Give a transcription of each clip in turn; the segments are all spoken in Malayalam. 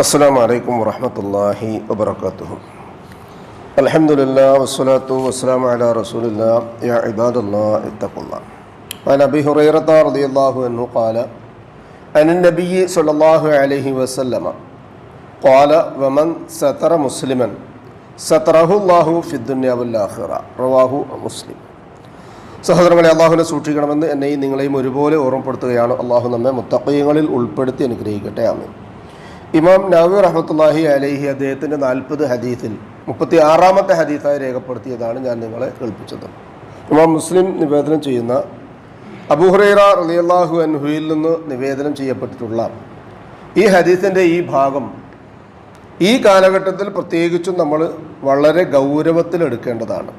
السلام عليكم ورحمة الله وبركاته الحمد لله والصلاة والسلام على رسول الله يا عباد الله اتقوا الله عن أبي هريرة رضي الله عنه قال عن النبي صلى الله عليه وسلم قال ومن ستر مسلما ستره الله في الدنيا والآخرة رواه مسلم സഹോദരങ്ങളെ അള്ളാഹുവിനെ സൂക്ഷിക്കണമെന്ന് എന്നെയും നിങ്ങളെയും ഒരുപോലെ ഓർമ്മപ്പെടുത്തുകയാണ് അള്ളാഹു നമ്മെ മുത്തക്കയങ്ങളിൽ ഉൾപ്പെടുത്തി അനുഗ്രഹിക്കട്ടെ ആമീൻ ഇമാം നവി റഹ്മത്തുല്ലാഹി അലൈഹി അദ്ദേഹത്തിന്റെ നാൽപ്പത് ഹദീസിൽ മുപ്പത്തി ആറാമത്തെ ഹദീസായി രേഖപ്പെടുത്തിയതാണ് ഞാൻ നിങ്ങളെ കേൾപ്പിച്ചത്. ഇമാം മുസ്ലിം നിവേദനം ചെയ്യുന്ന അബൂഹുറൈറ റളിയല്ലാഹു അൻഹുയിൽ നിന്ന് നിവേദനം ചെയ്യപ്പെട്ടിട്ടുള്ള ഈ ഹദീസിന്റെ ഈ ഭാഗം ഈ കാലഘട്ടത്തിൽ പ്രത്യേകിച്ചും നമ്മൾ വളരെ ഗൗരവത്തിലെടുക്കേണ്ടതാണ്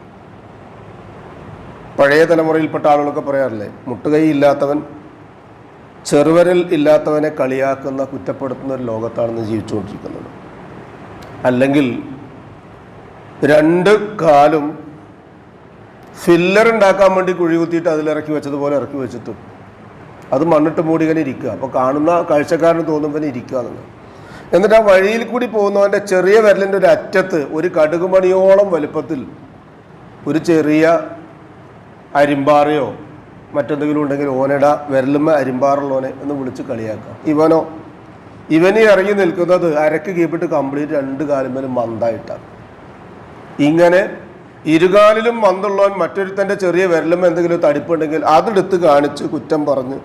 പഴയ തലമുറയിൽപ്പെട്ട ആളുകളൊക്കെ പറയാറില്ലേ മുട്ടുകൈ ഇല്ലാത്തവൻ ചെറുവരൽ ഇല്ലാത്തവനെ കളിയാക്കുന്ന കുറ്റപ്പെടുത്തുന്ന ഒരു ലോകത്താണ് ജീവിച്ചുകൊണ്ടിരിക്കുന്നത്. അല്ലെങ്കിൽ രണ്ട് കാലും ഫില്ലർ ഉണ്ടാക്കാൻ വേണ്ടി കുഴി കുത്തിയിട്ട് അതിലിറക്കി വെച്ചതുപോലെ ഇറക്കി വെച്ചിട്ടും. അത് മണ്ണിട്ട് മൂടി ഇങ്ങനെ ഇരിക്കുക. അപ്പോൾ കാണുന്ന കാഴ്ചക്കാരന് തോന്നുമ്പോൾ ഇരിക്കുക എന്നുള്ളത്. എന്നിട്ട് ആ വഴിയിൽ കൂടി പോകുന്നവന്റെ ചെറിയ വിരലിന്റെ ഒരു അറ്റത്ത് ഒരു കടുകുമണിയോളം വലുപ്പത്തിൽ ഒരു ചെറിയ അരിമ്പാറയോ മറ്റെന്തെങ്കിലും ഉണ്ടെങ്കിൽ ഓനട വിരലുമ്മ അരിമ്പാറുള്ളവനെ എന്ന് വിളിച്ച് കളിയാക്കാം. ഇവനോ? ഇവനെ ഇറങ്ങി നിൽക്കുന്നത് അരക്ക് കീപ്പിട്ട് കംപ്ലീറ്റ് രണ്ട് കാലുമേലും മന്ദായിട്ടാണ് ഇങ്ങനെ ഇരുകാലിലും മന്തുള്ളവൻ മറ്റൊരുത്തന്റെ ചെറിയ വിരലും എന്തെങ്കിലും തടിപ്പുണ്ടെങ്കിൽ അതെടുത്ത് കാണിച്ച് കുറ്റം പറഞ്ഞ്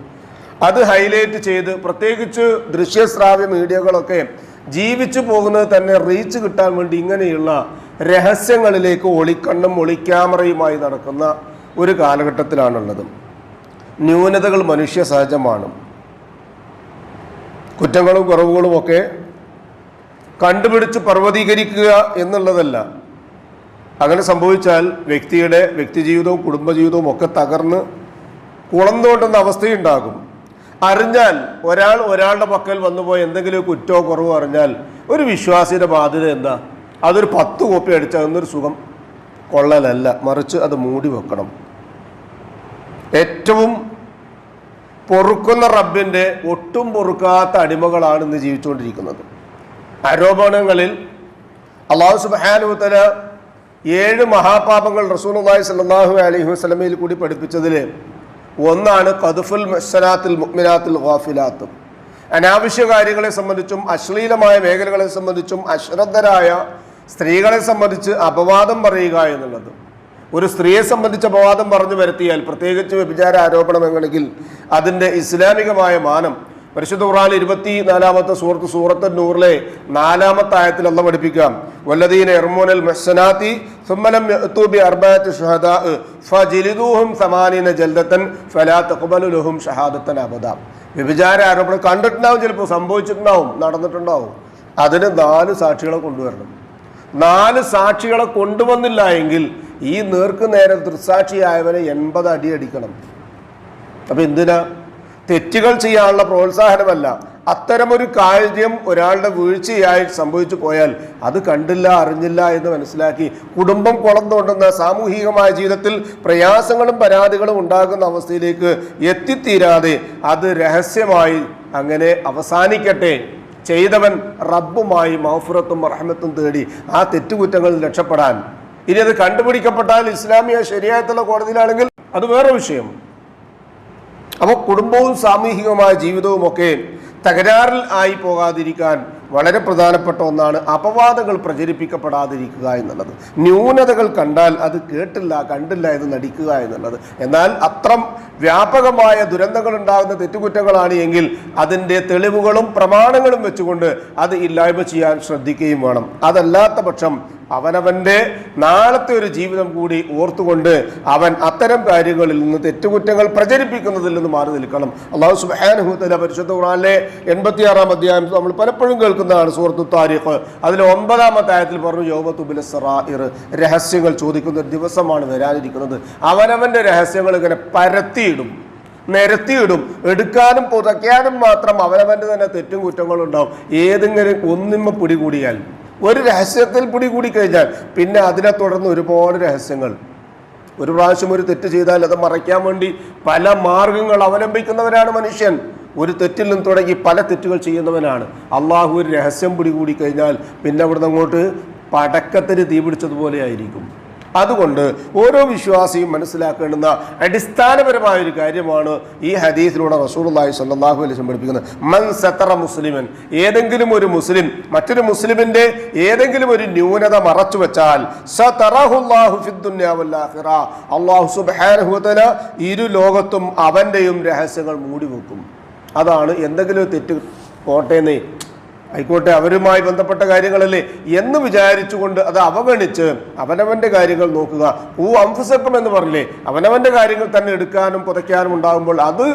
അത് ഹൈലൈറ്റ് ചെയ്ത് പ്രത്യേകിച്ച് ദൃശ്യശ്രാവ്യ മീഡിയകളൊക്കെ ജീവിച്ചു പോകുന്നത് തന്നെ റീച്ച് കിട്ടാൻ വേണ്ടി ഇങ്ങനെയുള്ള രഹസ്യങ്ങളിലേക്ക് ഒളിക്കണ്ണും ഒളിക്യാമറയുമായി നടക്കുന്ന ഒരു കാലഘട്ടത്തിലാണുള്ളത്. ന്യൂനതകൾ മനുഷ്യ സഹജമാണ്. കുറ്റങ്ങളും കുറവുകളും ഒക്കെ കണ്ടുപിടിച്ച് പർവതീകരിക്കുക എന്നുള്ളതല്ല. അങ്ങനെ സംഭവിച്ചാൽ വ്യക്തിയുടെ വ്യക്തിജീവിതവും കുടുംബജീവിതവും ഒക്കെ തകർന്ന് കുളം തോണ്ടുന്ന അവസ്ഥയുണ്ടാകും. അറിഞ്ഞാൽ ഒരാൾ ഒരാളുടെ പക്കൽ വന്നുപോയി എന്തെങ്കിലും കുറ്റോ കുറവോ അറിഞ്ഞാൽ ഒരു വിശ്വാസിയുടെ ബാധ്യത എന്താ? അതൊരു പത്ത് കോപ്പി അടിച്ചാൽ എന്നൊരു സുഖം. കൊള്ളലല്ല. മറിച്ച് അത് മൂടി വെക്കണം. ഏറ്റവും പൊറുക്കുന്ന റബ്ബിന്റെ ഒട്ടും പൊറുക്കാത്ത അടിമകളാണ് ഇന്ന് ജീവിച്ചുകൊണ്ടിരിക്കുന്നത്. ആരോപണങ്ങളിൽ അള്ളാഹു സുബാനുത്തല ഏഴ് മഹാപാപങ്ങൾ റസൂലുള്ളാഹി സല്ലാഹു അലഹി വസ്ലമയിൽ കൂടി പഠിപ്പിച്ചതിൽ ഒന്നാണ് കതുഫുൽ മസ്സലാത്തിൽ മുക്മിനാത്തിൽ ഖാഫിലാത്തും അനാവശ്യ കാര്യങ്ങളെ സംബന്ധിച്ചും അശ്ലീലമായ മേഖലകളെ സംബന്ധിച്ചും അശ്രദ്ധരായ സ്ത്രീകളെ സംബന്ധിച്ച് അപവാദം പറയുക എന്നുള്ളത്. ഒരു സ്ത്രീയെ സംബന്ധിച്ച അപവാദം പറഞ്ഞു വരുത്തിയാൽ പ്രത്യേകിച്ച് വ്യഭിചാര ആരോപണമെങ്കിൽ അതിന്റെ ഇസ്ലാമികമായ മാനം പരിശുദ്ധ ഖുർആൻ ഇരുപത്തി നാലാമത്തെ സൂറത്ത് സൂറത്ത് നൂറിലെ നാലാമത്തെ ആയത്തിൽ അല്ല പഠിപ്പിക്കാം. വല്ലദീന എർമോനൽ മെസ്സനാത്തി സുമ്മലം അർബഅത്ത് സമാനീന ഫലാ ലഹും അബദ. വ്യഭിചാര ആരോപണം കണ്ടിട്ടുണ്ടാവും ചിലപ്പോൾ സംഭവിച്ചിട്ടുണ്ടാവും നടന്നിട്ടുണ്ടാവും. അതിന് നാല് സാക്ഷികളെ കൊണ്ടുവരണം. നാല് സാക്ഷികളെ കൊണ്ടുവന്നില്ല എങ്കിൽ ഈ നേർക്ക് നേരെ ദൃസാക്ഷിയായവനെ എൺപത് അടി അടിക്കണം. അപ്പൊ എന്തിനാ? തെറ്റുകൾ ചെയ്യാനുള്ള പ്രോത്സാഹനമല്ല. അത്തരമൊരു കാര്യം ഒരാളുടെ വീഴ്ചയായി സംഭവിച്ചു പോയാൽ അത് കണ്ടില്ല അറിഞ്ഞില്ല എന്ന് മനസ്സിലാക്കി കുടുംബം കുളം സാമൂഹികമായ ജീവിതത്തിൽ പ്രയാസങ്ങളും പരാതികളും ഉണ്ടാകുന്ന അവസ്ഥയിലേക്ക് എത്തിത്തീരാതെ അത് രഹസ്യമായി അങ്ങനെ അവസാനിക്കട്ടെ. ചെയ്തവൻ റബ്ബുമായി മൗഫുറത്തും റഹ്മത്തും തേടി ആ തെറ്റുകുറ്റങ്ങളിൽ രക്ഷപ്പെടാൻ ഇനി അത് കണ്ടുപിടിക്കപ്പെട്ടാൽ ഇസ്ലാമിയ ശരിയായിട്ടുള്ള കോടതിയിലാണെങ്കിൽ അത് വേറെ വിഷയം. അപ്പോൾ കുടുംബവും സാമൂഹികവുമായ ജീവിതവും ഒക്കെ തകരാറിൽ ആയി പോകാതിരിക്കാൻ വളരെ പ്രധാനപ്പെട്ട ഒന്നാണ് അപവാദങ്ങൾ പ്രചരിപ്പിക്കപ്പെടാതിരിക്കുക എന്നുള്ളത്. ന്യൂനതകൾ കണ്ടാൽ അത് കേട്ടില്ല കണ്ടില്ല എന്ന് നടിക്കുക എന്നുള്ളത്. എന്നാൽ അത്രം വ്യാപകമായ ദുരന്തങ്ങൾ ഉണ്ടാകുന്ന തെറ്റുകുറ്റങ്ങളാണ് എങ്കിൽ അതിന്റെ തെളിവുകളും പ്രമാണങ്ങളും വെച്ചുകൊണ്ട് അത് ഇല്ലായ്മ ചെയ്യാൻ ശ്രദ്ധിക്കുകയും വേണം. അതല്ലാത്ത പക്ഷം അവനവന്റെ നാളത്തെ ഒരു ജീവിതം കൂടി ഓർത്തുകൊണ്ട് അവൻ അത്തരം കാര്യങ്ങളിൽ നിന്ന് തെറ്റുകുറ്റങ്ങൾ പ്രചരിപ്പിക്കുന്നതിൽ നിന്ന് മാറി നിൽക്കണം. അള്ളാഹു സുബാനുഹൂത്തല പരിശുദ്ധ ഖുറാനിലെ എൺപത്തിയാറാം അധ്യായം നമ്മൾ പലപ്പോഴും കേൾക്കുന്നതാണ് സുഹൃത്തു താരിഖ് അതിൽ ഒമ്പതാമത്തെ ആയത്തിൽ പറഞ്ഞു യോമത്തുബില സറായിർ രഹസ്യങ്ങൾ ചോദിക്കുന്ന ഒരു ദിവസമാണ് വരാനിരിക്കുന്നത്. അവനവന്റെ രഹസ്യങ്ങൾ ഇങ്ങനെ പരത്തിയിടും നിരത്തിയിടും എടുക്കാനും പുതയ്ക്കാനും മാത്രം അവനവന്റെ തന്നെ തെറ്റും കുറ്റങ്ങളും ഉണ്ടാവും. ഏതെങ്കിലും ഒന്നിമ്മ പിടികൂടിയാൽ ഒരു രഹസ്യത്തിൽ പിടികൂടി കഴിഞ്ഞാൽ പിന്നെ അതിനെ തുടർന്ന് ഒരുപാട് രഹസ്യങ്ങൾ. ഒരു പ്രാവശ്യം ഒരു തെറ്റ് ചെയ്താൽ അത് മറയ്ക്കാൻ വേണ്ടി പല മാർഗങ്ങൾ അവലംബിക്കുന്നവരാണ് മനുഷ്യൻ. ഒരു തെറ്റിൽ നിന്ന് തുടങ്ങി പല തെറ്റുകൾ ചെയ്യുന്നവനാണ്. അള്ളാഹു ഒരു രഹസ്യം പിടികൂടി കഴിഞ്ഞാൽ പിന്നെ അവിടുന്ന് അങ്ങോട്ട് പടക്കത്തിന് തീപിടിച്ചതുപോലെ ആയിരിക്കും. അതുകൊണ്ട് ഓരോ വിശ്വാസിയും മനസ്സിലാക്കേണ്ടുന്ന അടിസ്ഥാനപരമായ ഒരു കാര്യമാണ് ഈ ഹദീസിലൂടെ സ്വല്ലല്ലാഹു അലൈഹി വസല്ലം പഠിപ്പിക്കുന്നത്. മൻ സത്തറ മുസ്ലിമൻ ഏതെങ്കിലും ഒരു മുസ്ലിം മറ്റൊരു മുസ്ലിമിന്റെ ഏതെങ്കിലും ഒരു ന്യൂനത മറച്ചു വെച്ചാൽ തആല ഇരു ലോകത്തും അവന്റെയും രഹസ്യങ്ങൾ മൂടി വെക്കും അതാണ് എന്തെങ്കിലും തെറ്റ് കോട്ടയെന്നേ ആയിക്കോട്ടെ അവരുമായി ബന്ധപ്പെട്ട കാര്യങ്ങളല്ലേ? എന്ന് വിചാരിച്ചുകൊണ്ട് അത് അവഗണിച്ച് അവനവന്റെ കാര്യങ്ങൾ നോക്കുക. ഊ അംഫുസക്കം എന്ന് പറഞ്ഞില്ലേ? അവനവന്റെ കാര്യങ്ങൾ തന്നെ എടുക്കാനും പുതയ്ക്കാനും ഉണ്ടാകുമ്പോൾ അത്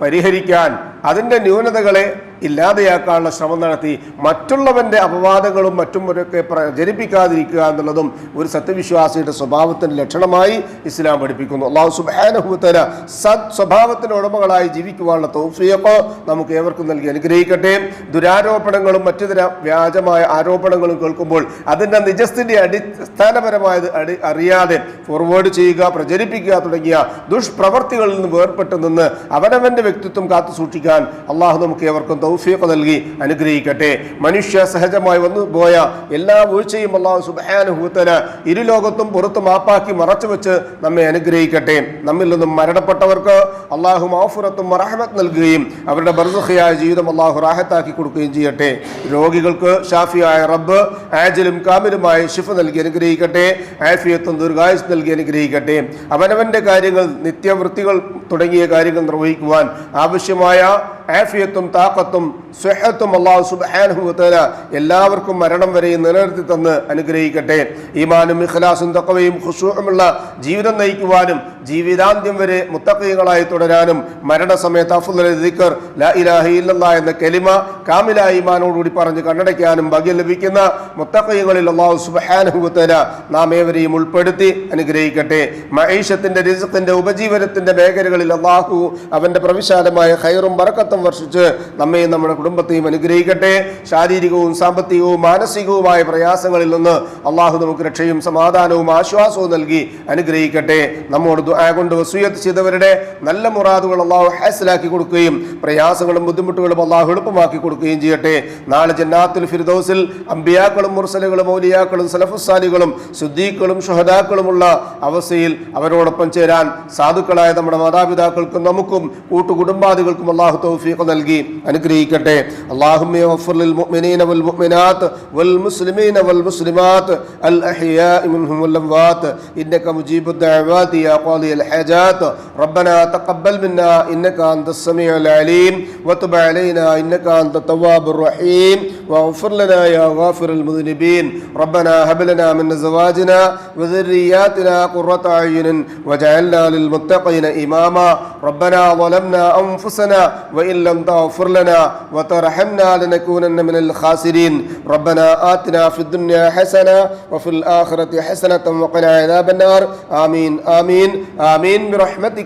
പരിഹരിക്കാൻ അതിന്റെ ന്യൂനതകളെ ഇല്ലാതെയാക്കാനുള്ള ശ്രമം നടത്തി മറ്റുള്ളവന്റെ അപവാദങ്ങളും മറ്റും ഒക്കെ പ്രചരിപ്പിക്കാതിരിക്കുക എന്നുള്ളതും ഒരു സത്യവിശ്വാസിയുടെ സ്വഭാവത്തിന്റെ ലക്ഷണമായി ഇസ്ലാം പഠിപ്പിക്കുന്നു. അള്ളാഹു സുബാനഹുത്തര സത് സ്വഭാവത്തിന്റെ ഉടമകളായി ജീവിക്കുവാനുള്ള തോഫിയൊക്കെ നമുക്ക് ഏവർക്കും നൽകി. അനുഗ്രഹിക്കട്ടെ. ദുരാരോപണങ്ങളും മറ്റു തര വ്യാജമായ ആരോപണങ്ങളും കേൾക്കുമ്പോൾ അതിന്റെ നിജസ്ഥിതി അടിസ്ഥാനപരമായത് അടി അറിയാതെ ഫോർവേഡ് ചെയ്യുക പ്രചരിപ്പിക്കുക തുടങ്ങിയ ദുഷ്പ്രവർത്തികളിൽ നിന്ന് വേർപെട്ട് നിന്ന് അവനവന്റെ വ്യക്തിത്വം കാത്തു സൂക്ഷിക്കാൻ അള്ളാഹു നമുക്ക് എവർക്കും തൗഫീഖ് നൽകി അനുഗ്രഹിക്കട്ടെ. മനുഷ്യ സഹജമായി വന്നു പോയ എല്ലാ വീഴ്ചയും അള്ളാഹു സുബാനുഭൂത്തല ഇരുലോകത്തും പുറത്ത് മാപ്പാക്കി മറച്ചു വെച്ച് നമ്മെ അനുഗ്രഹിക്കട്ടെ. നമ്മിൽ നിന്നും മരണപ്പെട്ടവർക്ക് അള്ളാഹു മാഫുറത്തും റഹമത്ത് നൽകുകയും അവരുടെ ബർസുഖയായ ജീവിതം അള്ളാഹു റാഹത്താക്കി കൊടുക്കുകയും ചെയ്യട്ടെ. രോഗികൾക്ക് ഷാഫിയായ റബ്ബ് ആജിലും കാമിലുമായ ഷിഫ് നൽകി അനുഗ്രഹിക്കട്ടെ. ആഫിയത്തും ദീർഘായുസ് നൽകി അനുഗ്രഹിക്കട്ടെ. അവനവന്റെ കാര്യങ്ങൾ നിത്യവൃത്തികൾ തുടങ്ങിയ കാര്യങ്ങൾ നിർവഹിക്കുവാൻ ആവശ്യമായ maior ആഫിയത്തും താക്കത്തും സ്വഹത്തും അള്ളാഹു സുബാനുഭവത്തല എല്ലാവർക്കും മരണം വരെയും നിലനിർത്തി തന്ന് അനുഗ്രഹിക്കട്ടെ. ഈമാനും ഇഖ്ലാസും തക്കവയും ഖുഷൂമുള്ള ജീവിതം നയിക്കുവാനും ജീവിതാന്ത്യം വരെ മുത്തക്കയങ്ങളായി തുടരാനും മരണസമയത്ത് അഫുദൽ ദിക്കർ ലാ ഇലാഹ എന്ന കെലിമ കാമില ഈമാനോടുകൂടി പറഞ്ഞ് കണ്ണടയ്ക്കാനും ഭാഗ്യം ലഭിക്കുന്ന മുത്തക്കയങ്ങളിൽ അള്ളാഹു സുബാനുഭവത്തല നാം ഏവരെയും ഉൾപ്പെടുത്തി അനുഗ്രഹിക്കട്ടെ. മഹീഷത്തിന്റെ റിസുഖിന്റെ ഉപജീവനത്തിന്റെ മേഖലകളിൽ അള്ളാഹു അവന്റെ പ്രവിശാലമായ ഖൈറും ബറക്കത്തും വർഷിച്ച് നമ്മയും നമ്മുടെ കുടുംബത്തെയും അനുഗ്രഹിക്കട്ടെ. ശാരീരികവും സാമ്പത്തികവും മാനസികവുമായ പ്രയാസങ്ങളിൽ നിന്ന് അള്ളാഹു നമുക്ക് രക്ഷയും സമാധാനവും ആശ്വാസവും നൽകി അനുഗ്രഹിക്കട്ടെ. നമ്മോട് കൊണ്ട് വസൂയത്ത് ചെയ്തവരുടെ നല്ല മുറാദുകൾ അള്ളാഹു ഹാസിലാക്കി കൊടുക്കുകയും പ്രയാസങ്ങളും ബുദ്ധിമുട്ടുകളും അള്ളാഹു എളുപ്പമാക്കി കൊടുക്കുകയും ചെയ്യട്ടെ. നാളെ ജന്നാത്തുൽ ഫിർദൗസിൽ അമ്പിയാക്കളും മുർസലുകളും ഔലിയാക്കളും സലഫുസാലികളും ശുദ്ധീക്കളും ഷുഹദാക്കളുമുള്ള അവസ്ഥയിൽ അവരോടൊപ്പം ചേരാൻ സാധുക്കളായ നമ്മുടെ മാതാപിതാക്കൾക്കും നമുക്കും കൂട്ടുകുടുംബാദികൾക്കും അള്ളാഹു തൗഫീഖ് നൽകി അനുഗ്രഹിക്കട്ടെ اللهم اغفر للمؤمنين والمؤمنات والمسلمين والمسلمات الأحياء منهم والأموات إنك مجيب الدعوات يا قاضي الحاجات ربنا تقبل منا إنك أنت السميع العليم وتب علينا إنك أنت التواب الرحيم واغفر لنا يا غافر المذنبين. ربنا هب لنا من أزواجنا وذرياتنا قرة أعين واجعلنا للمتقين إماما. ربنا ظلمنا أنفسنا وإن لم تغفر لنا وترحمنا لنكونن من الخاسرين. ربنا آتنا في الدنيا حسنة وفي الآخرة حسنة وقنا عذاب النار. آمين آمين آمين برحمتك